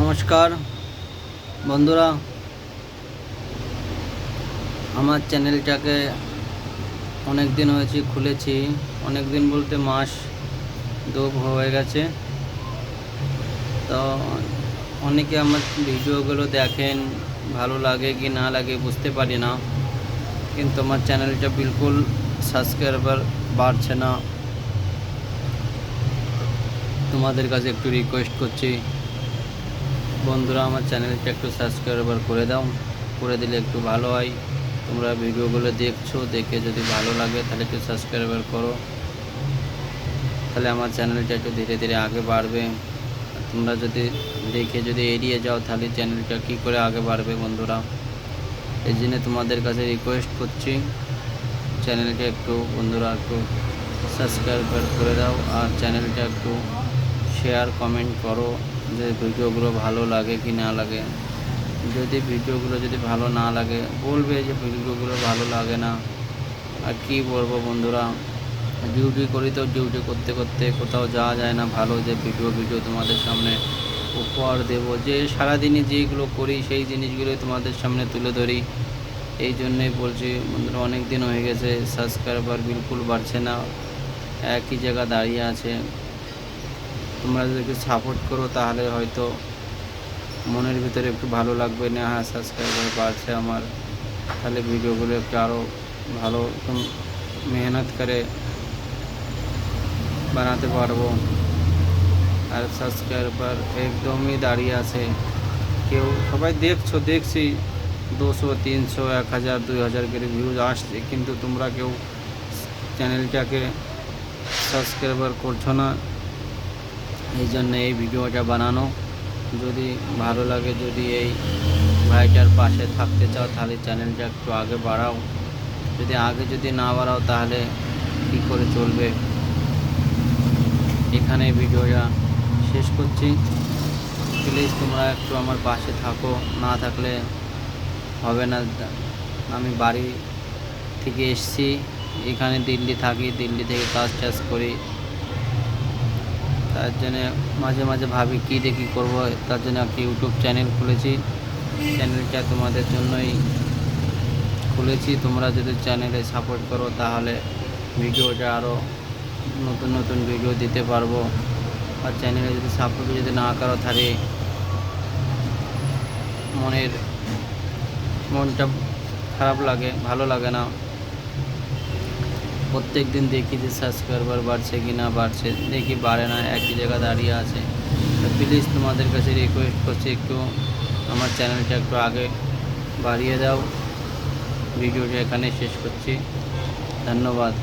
নমস্কার, বন্ধুরা। আমার চ্যানেলটাকে অনেক দিন হয়েছে খুলেছি অনেক দিন বলতে মাস দু হয়ে গেছে। তো অনেকে আমার ভিডিওগুলো দেখেন, ভালো লাগে কি না লাগে বুঝতে পারি না। কিন্তু আমার চ্যানেলটা বিলকুল সাবস্ক্রাইবার বাড়ছে না। তোমাদের কাছে একটু রিকোয়েস্ট করছি। বন্ধুরা, আমার চ্যানেলটা একটু সাবস্ক্রাইবার করে দাও। করে দিলে একটু ভালো হয়। তোমরা ভিডিওগুলো দেখছ, দেখে যদি ভালো লাগে তাহলে একটু সাবস্ক্রাইবার করো। তাহলে আমার চ্যানেলটা একটু ধীরে ধীরে আগে বাড়বে। তোমরা যদি দেখে যদি এড়িয়ে যাও, তাহলে চ্যানেলটা কী করে আগে বাড়বে বন্ধুরা? এই জন্য তোমাদের কাছে রিকোয়েস্ট করছি, চ্যানেলটা একটু বন্ধুরা একটু সাবস্ক্রাইব করে দাও। আর চ্যানেলটা একটু শেয়ার কমেন্ট করো যে ভিডিওগুলো ভালো লাগে কি না লাগে। যদি ভিডিওগুলো যদি ভালো না লাগে, বলবে যে ভিডিওগুলো ভালো লাগে না। আর কি বলব বন্ধুরা ডিউটি করি তো ডিউটি করতে করতে কোথাও যাওয়া যায় না। ভালো যে ভিডিও ভিডিও তোমাদের সামনে উপহার দেব। যে সারাদিনে যেগুলো করি সেই জিনিসগুলোই তোমাদের সামনে তুলে ধরি। এই জন্যই বলছি বন্ধুরা অনেক দিন হয়ে গেছে সাবস্ক্রাইবার বিলকুল বাড়ছে না। একই জায়গা দাঁড়িয়ে আছে। তোমরা যদি একটু সাপোর্ট করো, তাহলে হয়তো মনের ভিতরে একটু ভালো লাগবে না। হ্যাঁ সাবস্ক্রাইবার বাড়ছে আমার। তাহলে ভিডিওগুলো একটু আরও ভালো একদম মেহনত করে বানাতে পারব। আর সাবস্ক্রাইবার একদমই দাঁড়িয়ে আছে। কেউ, সবাই দেখছ, দেখছি। দুশো, তিনশো, এক হাজার, দুই হাজার করে ভিউজ আসছে। কিন্তু তোমরা কেউ চ্যানেলটাকে সাবস্ক্রাইবার করছ না। এই জন্য এই ভিডিওটা বানানো। যদি ভালো লাগে, যদি এই ভাইটার পাশে থাকতে চাও, তাহলে চ্যানেলটা একটু আগে বাড়াও। যদি আগে যদি না বাড়াও, তাহলে কী করে চলবে? এখানে ভিডিওটা শেষ করছি। প্লিজ তোমরা একটু আমার পাশে থাকো। না থাকলে হবে না। আমি বাড়ি থেকে এসছি। এখানে দিল্লি থাকি, দিল্লি থেকে কাজ টাজ করি। তার জন্য মাঝে মাঝে ভাবি কী দিয়ে কী করব, তার জন্য একটা ইউটিউব চ্যানেল খুলেছি। চ্যানেলটা তোমাদের জন্যই খুলেছি। তোমরা যদি চ্যানেলে সাপোর্ট করো, তাহলে ভিডিওটা আরও নতুন নতুন ভিডিও দিতে পারব। আর চ্যানেলে যদি সাপোর্ট যদি না করো, তাহলে মনের মনটা খারাপ লাগে, ভালো লাগে না। প্রত্যেক দিন দেখি যে সাবস্ক্রাইবার বাড়ছে কি না বাড়ছে, দেখি বাড়ে না, একই জায়গা দাঁড়িয়ে আছে। তো প্লিজ তোমাদের কাছে রিকোয়েস্ট করছি একটু আমার চ্যানেলটা একটু আগে বাড়িয়ে দাও। ভিডিওটা এখানে শেষ করছি। ধন্যবাদ।